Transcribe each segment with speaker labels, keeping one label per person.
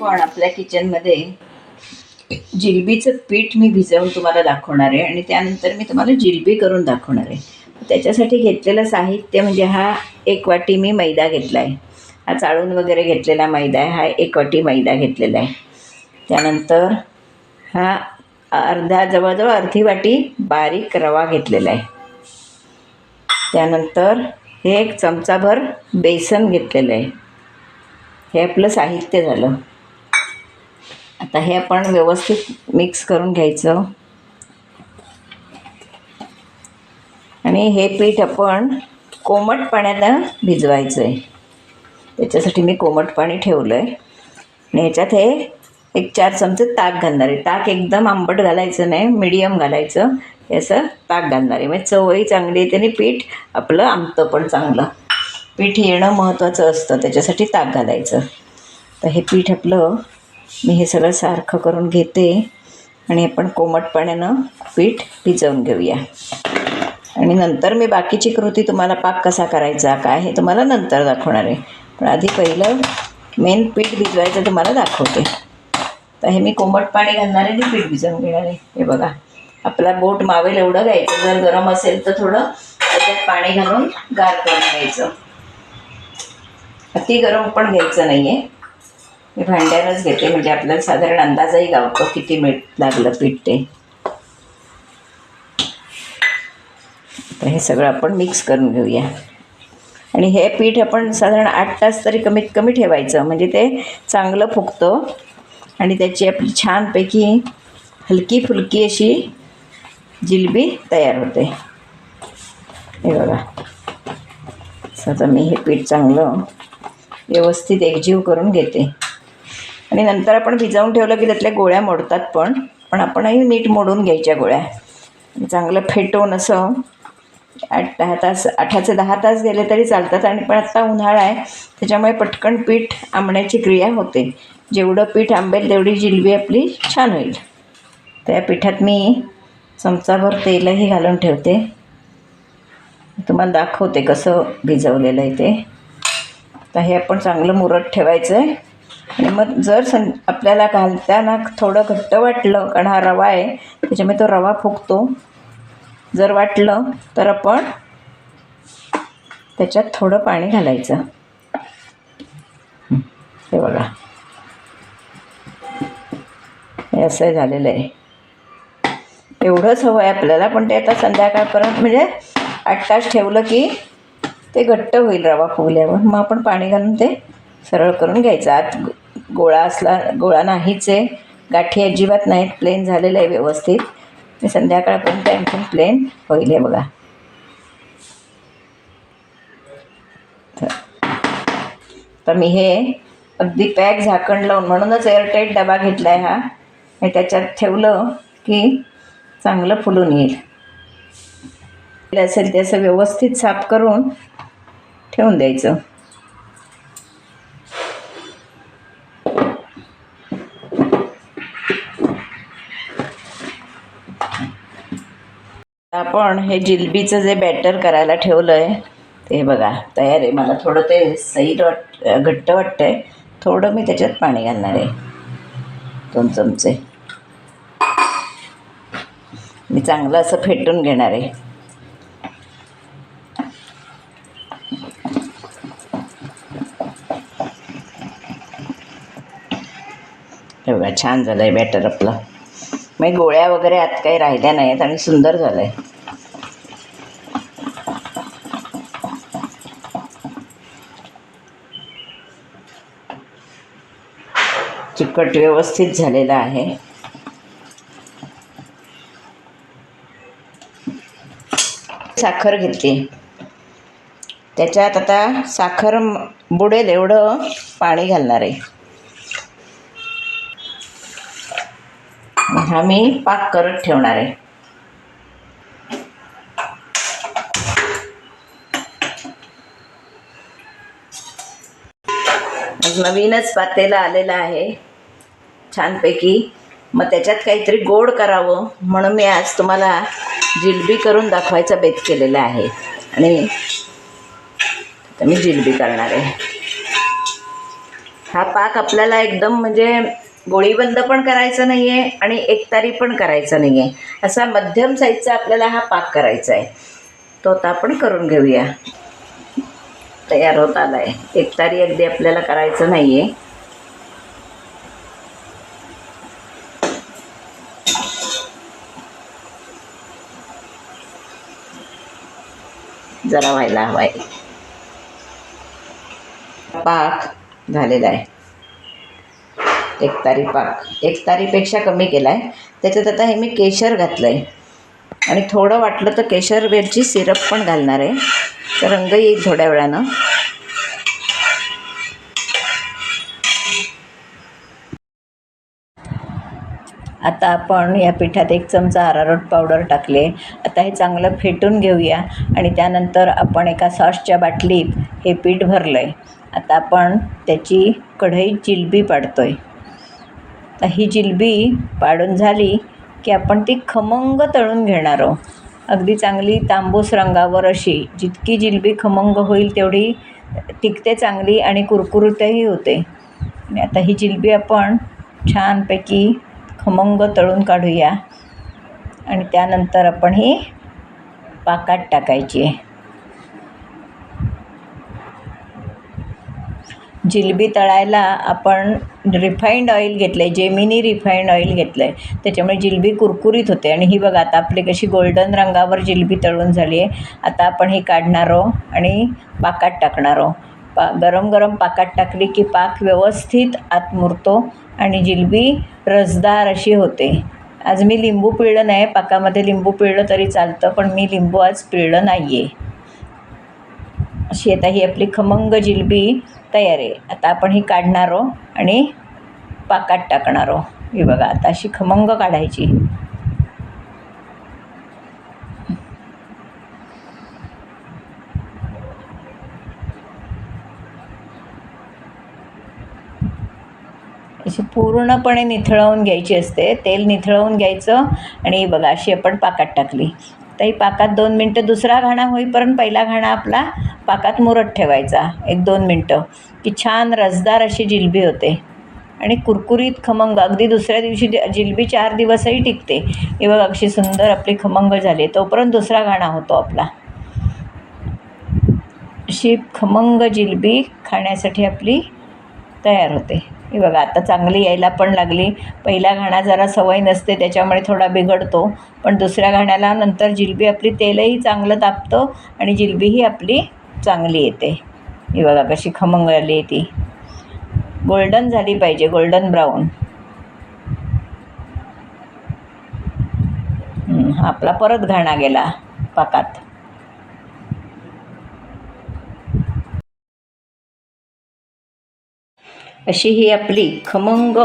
Speaker 1: पण आपल्या किचनमध्ये जिलबीचं पीठ मी भिजवून तुम्हाला दाखवणार आहे आणि त्यानंतर मी तुम्हाला जिलबी करून दाखवणार आहे. त्याच्यासाठी घेतलेलं साहित्य म्हणजे हा एक वाटी मी मैदा घेतला आहे हा चाळून वगैरे घेतलेला मैदा आहे हा एक वाटी मैदा घेतलेला आहे. त्यानंतर हा अर्धा जवळजवळ अर्धी वाटी बारीक रवा घेतलेला आहे. त्यानंतर हे एक चमचाभर बेसन घेतलेलं आहे. हे आपलं साहित्य झालं. आता हे आपण व्यवस्थित मिक्स करून घ्यायचं. आणि हे पीठ आपण कोमट पाण्यानं भिजवायचं आहे त्याच्यासाठी मी कोमट पाणी ठेवलं आहे आणि ह्याच्यात हे एक चार चमचे ताक घालणार आहे. ताक एकदम आंबट घालायचं नाही मिडियम घालायचं. याचं असं ताक घालणार आहे. म्हणजे चवही चांगली येते आणि पीठ आपलं आमतं पण चांगलं. पीठ येणं महत्त्वाचं असतं. त्याच्यासाठी ताक घालायचं. तर हे पीठ आपलं मी हे सगळं सारखं करून घेते आणि आपण कोमट पाण्यानं पीठ भिजवून घेऊया. आणि नंतर मी बाकीची कृती तुम्हाला पाक कसा करायचा काय हे तुम्हाला नंतर दाखवणार आहे. पण आधी पहिलं मेन पीठ भिजवायचं तुम्हाला दाखवते. तर हे मी कोमट पाणी घालणार आहे आणि पीठ भिजवून घेणार आहे. हे बघा आपला बोट मावेल एवढं घ्यायचं. जर गरम असेल तर थोडं त्याच्यात पाणी घालून गार करून घ्यायचं. अति गरम पण घ्यायचं नाही आहे मी भांड्यानंच घेते म्हणजे आपल्याला साधारण अंदाजही गावतो किती मीठ लागलं पीठ ते. तर हे सगळं आपण मिक्स करून घेऊया. आणि हे पीठ आपण साधारण आठ तास तरी कमीत कमी ठेवायचं म्हणजे ते चांगलं फुगतं. आणि त्याची आपली छानपैकी हलकी फुलकी अशी जिलबी तयार होते. हे बघा. आता मी हे पीठ चांगलं व्यवस्थित एकजीव करून घेते. आणि नंतर आपण भिजवून ठेवलं की त्यातल्या गोळ्या मोडतात पण. पण आपणही नीट मोडून घ्यायच्या गोळ्या. चांगलं फेटवून असं आठ दहा तास आठाचे दहा तास गेले तरी चालतात. आणि पण आत्ता उन्हाळा आहे त्याच्यामुळे पटकन पीठ आंबण्याची क्रिया होते. जेवढं पीठ आंबेल तेवढी जिलबी आपली छान होईल. त्या पिठात मी चमचाभर तेलही घालून ठेवते. तुम्हाला दाखवते कसं भिजवलेलं आहे ते. तर हे आपण चांगलं मुरत ठेवायचं आहे आणि मग जर सं आपल्याला घालताना थोडं घट्ट वाटलं कारण हा रवा आहे त्याच्यामुळे तो रवा फुगतो. जर वाटलं तर आपण त्याच्यात थोडं पाणी घालायचं. हे बघा. हे असं झालेलं आहे. एवढंच हवं आहे आपल्याला पण ते आता संध्याकाळपर्यंत म्हणजे आठ तास ठेवलं की ते घट्ट होईल रवा फुगल्यावर. मग आपण पाणी घालून ते सरळ करून घ्यायचा. आत गोळा असला गोळा नाहीच आहे. गाठी अजिबात नाहीत. प्लेन झालेलं आहे व्यवस्थित. ते संध्याकाळपर्यंत आणखीन प्लेन होईल आहे बघा. तर- तर मी हे अगदी पॅक झाकण लावून म्हणूनच एअरटाईट डबा घेतला आहे हा. आणि त्याच्यात ठेवलं की चांगलं फुलून येईल. असेल ते असं व्यवस्थित साफ करून ठेवून द्यायचं. आपण हे जिलबीचं जे बॅटर करायला ठेवलं आहे ते बघा तयार आहे. मला थोडं ते सैल वाट घट्ट वाटतं आहे थोडं मी त्याच्यात पाणी घालणार आहे. दोन चमचे. मी चांगलं असं फेटून घेणार आहे. बघा छान झालं आहे बॅटर आपलं. मग गोळ्या वगैरे आत काही राहिल्या नाहीत आणि सुंदर झालं आहे चिकट व्यवस्थित झालेलं आहे. साखर घेतली. त्याच्यात आता साखर बुडेल एवढं पाणी घालणार आहे. हा मी पाक करत ठेवणार आहे. नवीनच पातेला आलेला आहे. छानपैकी. मग त्याच्यात काहीतरी गोड करावं म्हणून मी आज तुम्हाला जिलबी करून दाखवायचा बेत केलेला आहे. आणि तर मी जिलबी करणार आहे. हा पाक आपल्याला एकदम म्हणजे गोळीबंद पण करायचा नाही आहे आणि एकतारी पण करायचा नाही आहे असा मध्यम साईजचा आपल्याला हा पाक करायचा आहे. तो आता आपण करून घेऊया. तयार होत आला आहे एकतारी अगदी आपल्याला करायचं नाही आहे जरा व्हायला हवा आहे पाक झालेला आहे. एकतारी पाक. एकतारीपेक्षा कमी केला आहे त्याच्यात आता हे मी केशर घातलं आहे आणि थोडं वाटलं तर केशर वेलची सिरप पण घालणार आहे. तर रंग येईल थोड्या वेळानं. आता आपण या पिठात एक चमचा अरारोट पावडर टाकले. आता हे चांगलं फेटून घेऊया आणि त्यानंतर आपण एका सॉसच्या बाटलीत हे पीठ भरलं आहे आता आपण त्याची कढई जिलबी पाडतो आहे तर ही जिलबी पाडून झाली की आपण ती खमंग तळून घेणार आहोत. अगदी चांगली तांबूस रंगावर अशी जितकी जिलबी खमंग होईल तेवढी टिकते चांगली आणि कुरकुरीतही होते. आता ही जिलबी आपण छानपैकी खमंग तळून काढूया. आणि त्यानंतर आपण ही पाकात टाकायची आहे. जिलबी तळायला आपण रिफाईंड ऑइल घेतलं आहे जेमिनी रिफाईंड ऑइल घेतलं आहे त्याच्यामुळे जिलबी कुरकुरीत होते. आणि ही बघा आता आपली कशी गोल्डन रंगावर जिलबी तळून झाली आहे. आता आपण ही काढणार आहोत आणि पाकात टाकणार आहोत. पा गरम गरम पाकात टाकली की पाक व्यवस्थित आत मुरतो आणि जिलबी रसदार अशी होते. आज मी लिंबू पिळलं नाही पाकामध्ये लिंबू पिळलं तरी चालतं पण मी लिंबू आज पिळलं नाही आहे अशी आता ही आपली खमंग जिलबी तयार आहे. आता आपण ही काढणार आहो आणि पाकात टाकणार आहो ही बघा आता अशी खमंग काढायची. अशी पूर्णपणे निथळवून घ्यायची असते. तेल निथळवून घ्यायचं आणि बघा अशी आपण पाकात टाकली. ताई पाकात दोन मिनटं दुसरा घाणा होईपर्यंत पहिला घाणा आपला पाकात मुरत ठेवायचा. एक दोन मिनटं. की छान रसदार अशी जिलबी होते. आणि कुरकुरीत खमंग. अगदी दुसऱ्या दिवशी जिलबी चार दिवसही टिकते. ही बघ अशी सुंदर आपली खमंग झाली. तोपर्यंत दुसरा घाणा होतो आपला. अशी खमंग जिलबी खाण्यासाठी आपली तयार होते. ही बघा आता चांगली यायला पण लागली. पहिला घाणा जरा सवय नसते त्याच्यामुळे थोडा बिघडतो. पण दुसऱ्या घाण्याला नंतर जिलबी आपली तेलही चांगलं तापतं आणि जिलबीही आपली चांगली येते. ही बघा कशी खमंग आली आहे ती. गोल्डन झाली पाहिजे गोल्डन ब्राऊन. हा आपला परत घाणा गेला पाकात. अशी ही आपली खमंग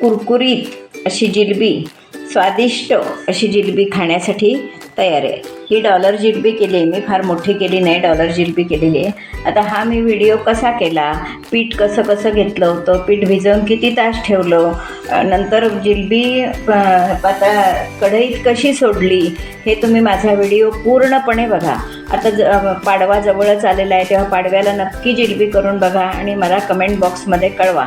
Speaker 1: कुरकुरीत अशी जिलबी स्वादिष्ट अशी जिलबी खाण्यासाठी तयार आहे. ही डॉलर जिलबी केली आहे. मी फार मोठी केली नाही डॉलर जिलबी केलेली आहे. आता हा मी व्हिडिओ कसा केला? पीठ कसं कसं घेतलं होतं? पीठ भिजवून किती तास ठेवलं? नंतर जिलबी आता कढईत कशी सोडली? हे तुम्ही माझा व्हिडिओ पूर्णपणे बघा. आता ज पाडवा जवळच आलेला आहे. तेव्हा पाडव्याला नक्की जिलबी करून बघा आणि मला कमेंट बॉक्समध्ये कळवा.